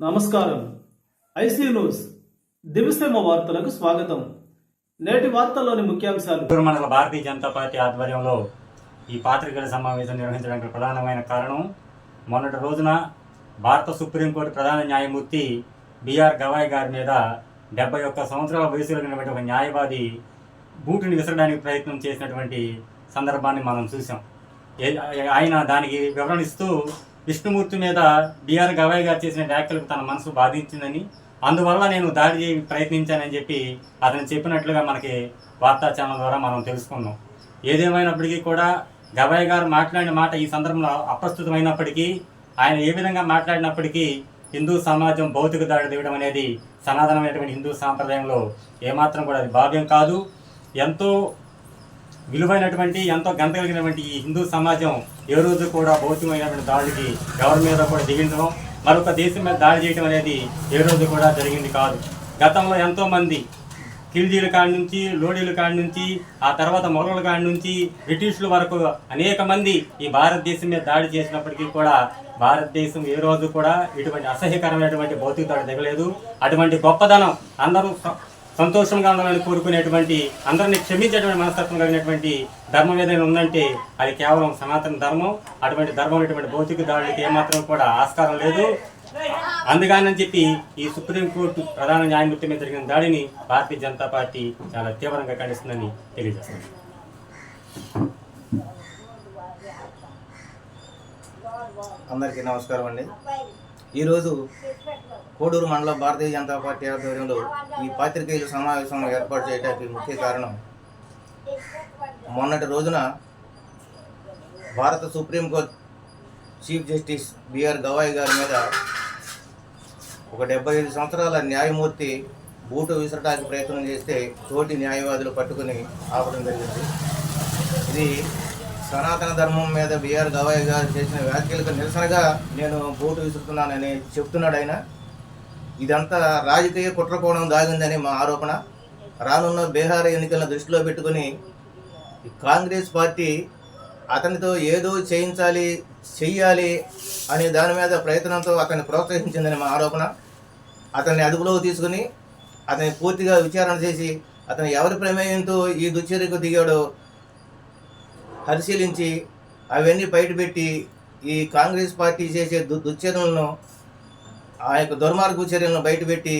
నమస్కారం. IC news. దివిసేమ వార్తలకు స్వాగతం. నేటి వార్తల్లోని ముఖ్యాంశాలు. మండల భారతీయ జనతా పార్టీ ఆధ్వర్యంలో ఈ పాత్రికల సమావేశం నిర్వహించడానికి ప్రధానమైన కారణం మొన్నటి రోజున భారత సుప్రీంకోర్టు ప్రధాన న్యాయమూర్తి బిఆర్ గవాయ్ గారి మీద డెబ్బై ఒక్క సంవత్సరాల వయసులో ఉన్నటువంటి ఒక న్యాయవాది బూటుని విసరడానికి ప్రయత్నం చేసినటువంటి సందర్భాన్ని మనం చూసాం ఆయన దానికి వివరణ ఇస్తూ విష్ణుమూర్తి మీద బీఆర్ గవాయ్ గారు చేసిన వ్యాఖ్యలకు తన మనసు బాధించిందని అందువల్ల నేను దాడి చేయ ప్రయత్నించానని చెప్పి అతను చెప్పినట్లుగా మనకి వార్తా ఛానల్ ద్వారా మనం తెలుసుకున్నాం. ఏదేమైనప్పటికీ కూడా గవాయ్ గారు మాట్లాడిన మాట ఈ సందర్భంలో అప్రస్తుతమైనప్పటికీ ఆయన ఏ విధంగా మాట్లాడినప్పటికీ హిందూ సమాజం భౌతిక దాడి తీయడం అనేది సనాతనమైనటువంటి హిందూ సాంప్రదాయంలో ఏమాత్రం కూడా అది భావ్యం కాదు. ఎంతో విలువైనటువంటి ఎంతో గంత కలిగినటువంటి ఈ హిందూ సమాజం ఏ రోజు కూడా భౌతికమైనటువంటి దాడికి ఎవరి మీద కూడా దిగించడం మరొక దేశం మీద దాడి చేయడం అనేది ఏ రోజు కూడా జరిగింది కాదు. గతంలో ఎంతోమంది కిల్జీల కాడి నుంచి లోడీల కాడి నుంచి ఆ తర్వాత మొఘలుల కాడి నుంచి బ్రిటిష్ల వరకు అనేక మంది ఈ భారతదేశం మీద దాడి చేసినప్పటికీ కూడా భారతదేశం ఏ రోజు కూడా ఇటువంటి అసహ్యకరమైనటువంటి భౌతిక దాడి దిగలేదు అటువంటి గొప్పదనం అందరూ సంతోషంగా ఉండాలని కోరుకునేటువంటి అందరినీ క్షమించేటువంటి మనస్తత్వం కలిగినటువంటి ధర్మం ఏదైనా ఉందంటే అది కేవలం సనాతన ధర్మం అటువంటి ధర్మం అనేటువంటి భౌతిక దాడికి ఏమాత్రం కూడా ఆస్కారం లేదు. అందుకని చెప్పి ఈ సుప్రీంకోర్టు ప్రధాన న్యాయమూర్తి మీద జరిగిన దాడిని భారతీయ జనతా పార్టీ చాలా తీవ్రంగా ఖండిస్తుందని తెలియజేస్తుంది. అందరికీ నమస్కారం అండి. ఈరోజు కోడూరు మండలం భారతీయ జనతా పార్టీ ఆధ్వర్యంలో ఈ పాత్రికేయుల సమావేశం ఏర్పాటు చేయడానికి ముఖ్య కారణం. మొన్నటి రోజున భారత supreme court chief justice B R Gavai గారి మీద ఒక డెబ్బై ఐదు సంవత్సరాల న్యాయమూర్తి బూటు విసరడానికి ప్రయత్నం చేస్తే తోటి న్యాయవాదులు పట్టుకుని ఆపడం జరిగింది. ఇది సనాతన ధర్మం మీద బిఆర్ గవాయ్ గారు చేసిన వ్యాఖ్యలకు నిరసనగా నేను బూటు విసురుతున్నానని చెప్తున్నాడు ఆయన. ఇదంతా రాజకీయ కుట్రకోణం దాగిందని మా ఆరోపణ. రానున్న బీహార్ ఎన్నికలను దృష్టిలో పెట్టుకుని కాంగ్రెస్ పార్టీ అతనితో ఏదో చేయించాలి చెయ్యాలి అనే దాని మీద ప్రయత్నంతో అతన్ని ప్రోత్సహించిందని మా ఆరోపణ. అతన్ని అదుపులోకి తీసుకుని అతన్ని పూర్తిగా విచారణ చేసి అతను ఎవరి ప్రమేయంతో ఈ దుశ్చర్యకు దిగాడో పరిశీలించి అవన్నీ బయటపెట్టి ఈ కాంగ్రెస్ పార్టీ చేసే దు దుశ్చర్యలను ఆ యొక్క దుర్మార్గ చర్యలను బయటపెట్టి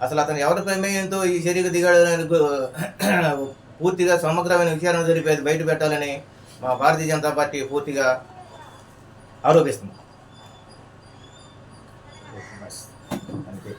అసలు అతను ఎవరి ప్రమేయంతో ఈ చర్యకు దిగాడు పూర్తిగా సమగ్రమైన విచారణ జరిపేది బయట పెట్టాలని మా భారతీయ జనతా పార్టీ పూర్తిగా ఆరోపిస్తుంది. అంతే